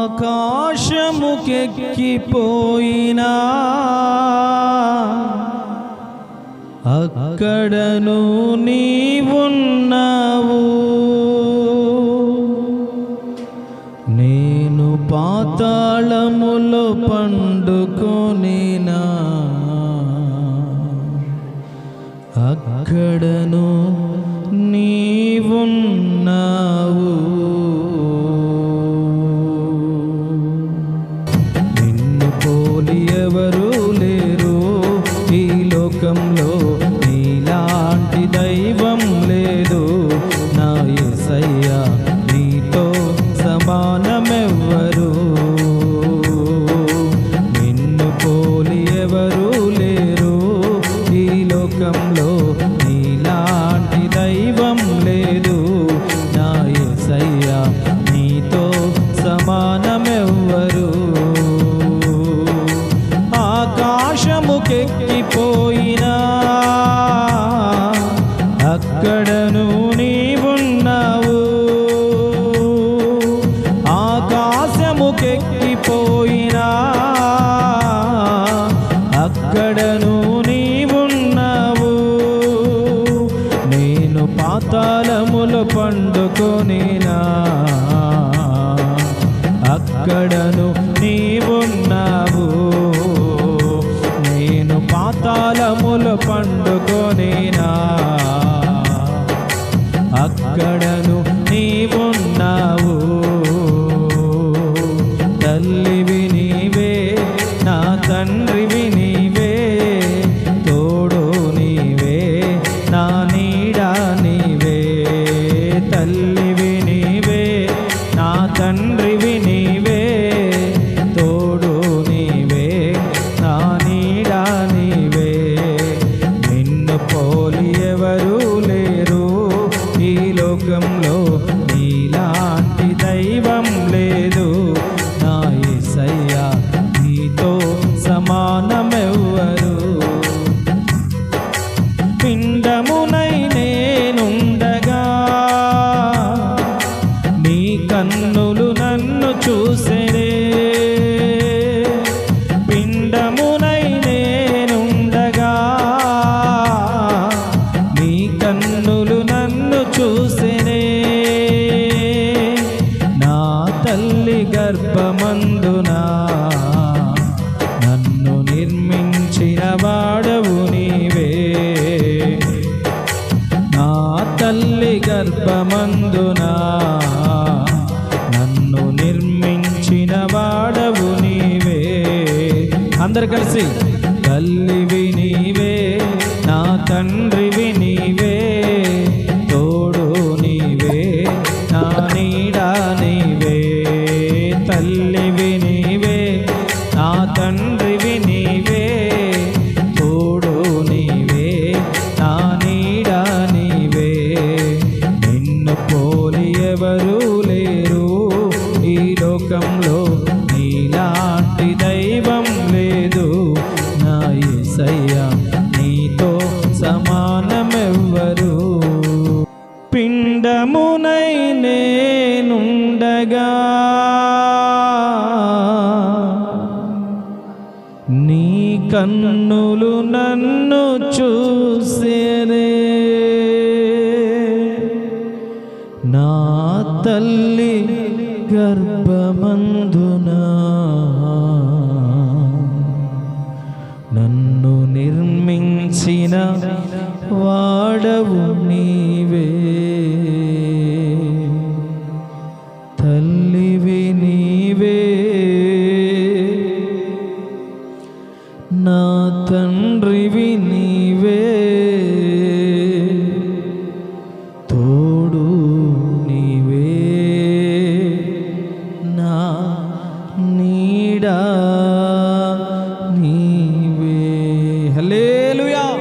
ఆకాశముకెక్కిపోయినా అక్కడను నీవున్నావు. నేను పాతాళములో పండుకొనినా. అక్కడను నీవున్నావు. లోకంలో నీలాంటి దైవం లేదు. నా యేసయ్యా నీతో సమానమెవ్వరు. ఆకాశముకెక్కిపోయినా అక్కడను పాతాళములు అక్కడను నీవున్నావు. నేను పాతాళములు పండుకొనినా అక్కడను తల్లి గర్భమందున? నన్ను నిర్మించిన వాడవు నీవే. నా తల్లి గర్భమందున? నన్ను నిర్మించిన వాడవు నీవే. అందరు కలిసి ఎవరూ లేరు ఈ లోకంలో. నీలాంటి దైవం లేదు. నా యేసయ్యా నీతో సమానమెవ్వరు. పిండమునై నేనుండగా. నీ కన్నులు నన్ను తల్లి గర్భమందునా? నన్ను నిర్మించిన వాడవు నీవే. తల్లివి నీవే. నా తండ్రివి నీవే.